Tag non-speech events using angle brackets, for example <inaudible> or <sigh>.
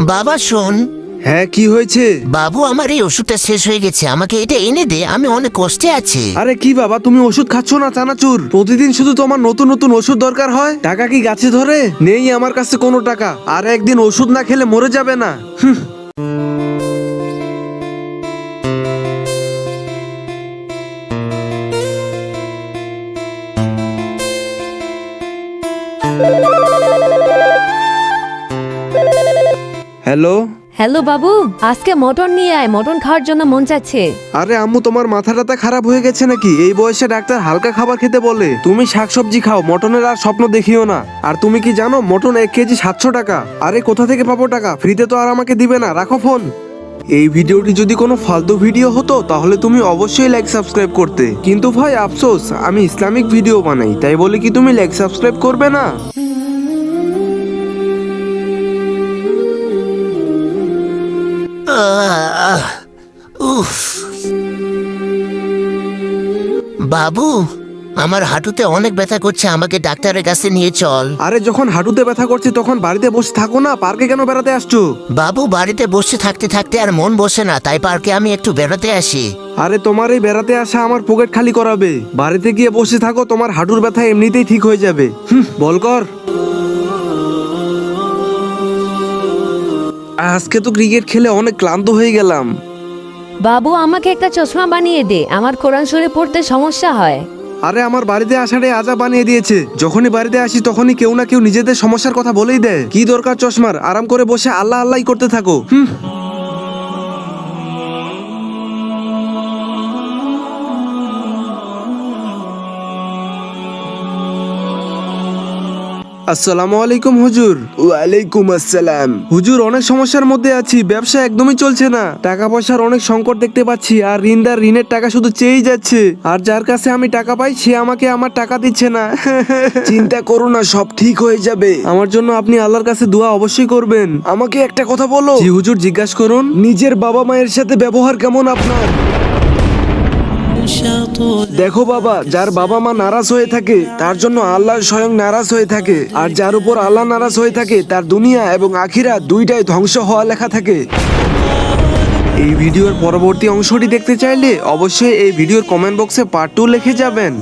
বাবা শোন। হ্যাঁ কি হয়েছে? বাবু আমার এই ওষুধটা শেষ হয়ে গেছে। আমাকে এটা এনে দে আমি অনেক কষ্টে আছি। আরে কি বাবা তুমি ওষুধ খাচ্ছ না চানাচুর? প্রতিদিন শুধু তোমার নতুন নতুন ওষুধ দরকার হয়? টাকা কি গাছে ধরে? নেই আমার কাছে কোনো টাকা। আর একদিন ওষুধ না খেলে মরে যাবে না। হ্যালো? হ্যালো বাবু আজকে মটন নিয়ে আয় মটন খাওয়ার জন্য মন চাচ্ছে। আরে আম্মু তোমার মাথা টাথা খারাপ হয়ে গেছে নাকি? এই বয়সে ডাক্তার হালকা খাবার খেতে বলে। তুমি শাকসবজি খাও মটনের আর স্বপ্ন দেখিও না। আর তুমি কি জানো মটন এক কেজি সাতশো টাকা? আরে কোথা থেকে পাবো টাকা? ফ্রিতে তো আর আমাকে দিবে না রাখো ফোন। এই ভিডিওটি যদি কোনো ফালতু ভিডিও হতো তাহলে তুমি অবশ্যই লাইক সাবস্ক্রাইব করতে। কিন্তু ভাই আফসোস আমি ইসলামিক ভিডিও বানাই তাই বলে কি তুমি লাইক সাবস্ক্রাইব করবে না? উফ। বাবু আমার হাঁটুতে অনেক ব্যথা করছে আমাকে ডাক্তারের কাছে নিয়ে চল। আরে যখন হাঁটুতে ব্যথা করছে তখন বাড়িতে বসে থাকো না পার্কে কেন বেড়াতে আসছো? বাবু বাড়িতে বসে থাকতে থাকতে আর মন বসে না তাই পার্কে আমি একটু বেরোতে আসি। আরে তোমার এই বেড়াতে আসা আমার পকেট খালি করাবে। বাড়িতে গিয়ে বসে থাকো তোমার হাঁটুর ব্যথা এমনিতেই ঠিক হয়ে যাবে। হুম, বল কর। আজকে তো ক্রিকেট খেলে অনেক ক্লান্ত হয়ে গেলাম। বাবু আমাকে একটা চশমা বানিয়ে দে। আমার কোরআন শরীফ পড়তে সমস্যা হয়। আরে আমার বাড়িতে আসাটাই আজা বানিয়ে দিয়েছে। যখনই বাড়িতে আসি তখনই কেউ না কেউ নিজেদের সমস্যার কথা বলেই দেয়। কি দরকার চশমার? আরাম করে বসে আল্লাহ আল্লাহ করতে থাকো। হুম। আসসালামু আলাইকুম হুজুর। ওয়ালাইকুম আসসালাম। হুজুর অনেক সমস্যার মধ্যে আছি ব্যবসা একদমই চলছে না। টাকা পয়সার অনেক সংকট দেখতে পাচ্ছি আর ঋণদার ঋণের টাকা শুধু চেয়েই যাচ্ছে। আর যার কাছে আমি টাকা পাই সে আমাকে আমার টাকা দিচ্ছে না। <laughs> চিন্তা করো না সব ঠিক হয়ে যাবে। আমার জন্য আপনি আল্লাহর কাছে দোয়া অবশ্যই করবেন। আমাকে একটা কথা বলো। জি হুজুর জিজ্ঞাসা করুন। নিজের বাবা মায়ের সাথে ব্যবহার কেমন আপনার? দেখো বাবা, যার বাবা মা নারাজ হয়ে থাকে, তার জন্য আল্লাহ স্বয়ং নারাজ হয়ে থাকে। আর যার উপর আল্লাহ নারাজ হয়ে থাকে, তার দুনিয়া এবং আখিরা দুইটাই ধ্বংস হওয়া লেখা থাকে। এই ভিডিওর পরবর্তী অংশটি দেখতে চাইলে অবশ্যই এই ভিডিওর কমেন্ট বক্সে পার্ট টু লিখে যাবেন।